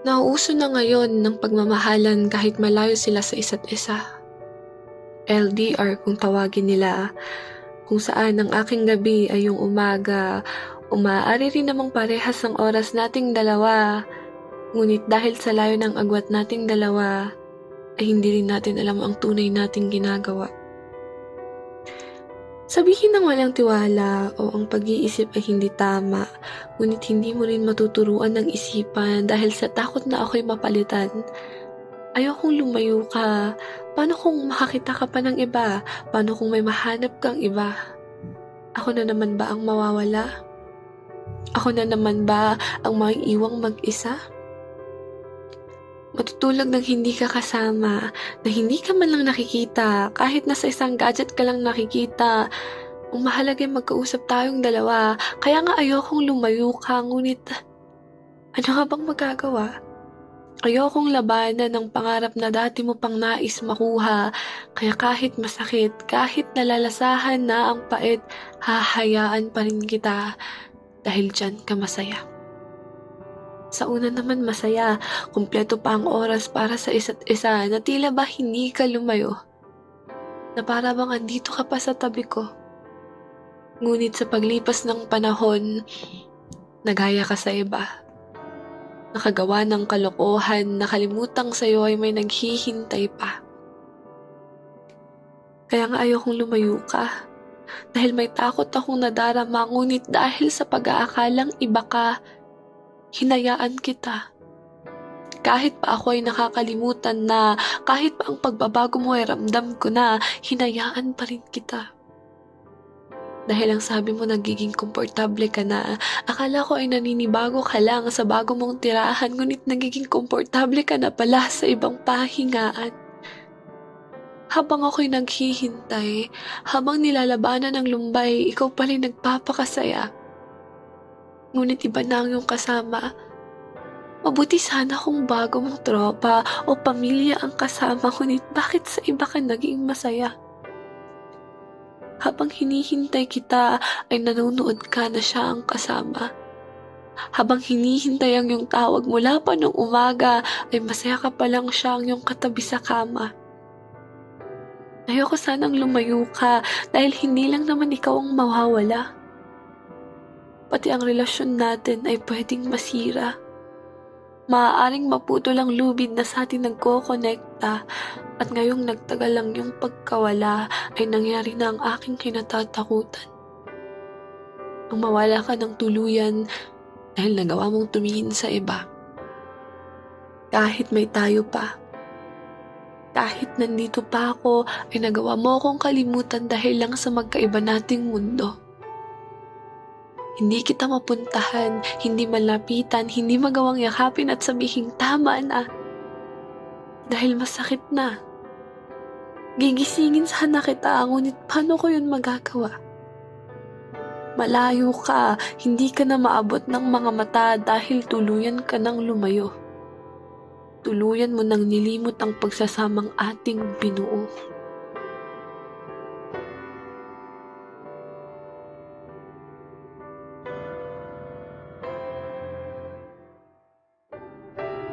Nauuso na ngayon ng pagmamahalan kahit malayo sila sa isa't isa. LDR kung tawagin nila, kung saan ang aking gabi ay yung umaga, umaari rin namang parehas ang oras nating dalawa. Ngunit dahil sa layo ng agwat nating dalawa, ay hindi rin natin alam ang tunay nating ginagawa. Sabihin ng walang tiwala o ang pag-iisip ay hindi tama, ngunit hindi mo rin matuturuan ng isipan dahil sa takot na ako'y mapalitan. Ayokong lumayo ka. Paano kung makakita ka pa ng iba? Paano kung may mahanap kang iba? Ako na naman ba ang mawawala? Ako na naman ba ang maiiwang mag-isa? Matutulog ng hindi ka kasama, na hindi ka man lang nakikita, kahit nasa isang gadget ka lang nakikita. Ang mahalaga ay magkausap tayong dalawa, kaya nga ayokong lumayo ka, ngunit ano nga bang magagawa? Ayokong labanan ng pangarap na dati mo pang nais makuha, kaya kahit masakit, kahit nalalasahan na ang pait, hahayaan pa rin kita dahil dyan ka masaya. Sa una naman masaya, kumpleto pa ang oras para sa isa't isa na tila ba hindi ka lumayo. Na para bang andito ka pa sa tabi ko. Ngunit sa paglipas ng panahon, nagaya ka sa iba. Nakagawa ng kalokohan, nakalimutang sa'yo ay may naghihintay pa. Kaya nga ayokong lumayo ka. Dahil may takot akong nadarama, ngunit dahil sa pag-aakalang iba ka, hinayaan kita. Kahit pa ako ay nakakalimutan na, kahit pa ang pagbabago mo ay ramdam ko na, hinayaan pa rin kita. Dahil ang sabi mo nagiging komportable ka na, akala ko ay naninibago ka lang sa bago mong tirahan, ngunit nagiging komportable ka na pala sa ibang pahingaan. Habang ako'y naghihintay, habang nilalabanan ng lumbay, ikaw pala nagpapakasaya. Ngunit iba na ang iyong kasama. Mabuti sana kung bago mong tropa o pamilya ang kasama, ngunit bakit sa iba ka naging masaya? Habang hinihintay kita, ay nanonood ka na siya ang kasama. Habang hinihintay ang iyong tawag mula pa nung umaga, ay masaya ka pa lang siya ang iyong katabi sa kama. Ayoko sanang lumayo ka dahil hindi lang naman ikaw ang mawawala. Pati ang relasyon natin ay pwedeng masira. Maaaring maputol ang lubid na sa atin nagko-connecta at ngayong nagtagal lang yung pagkawala ay nangyari na ang aking kinatatakutan. Ang mawala ka ng tuluyan dahil nagawa mong tumingin sa iba. Kahit may tayo pa. Kahit nandito pa ako, ay nagawa mo akong kalimutan dahil lang sa magkaiba nating mundo. Hindi kita mapuntahan, hindi malapitan, hindi magawang yakapin at sabihin tama na. Dahil masakit na. Gigisingin sana kita, ngunit paano ko yun magagawa? Malayo ka, hindi ka na maabot ng mga mata dahil tuluyan ka ng lumayo. Tuluyan mo nang nilimot ang pagsasamang ating binuo.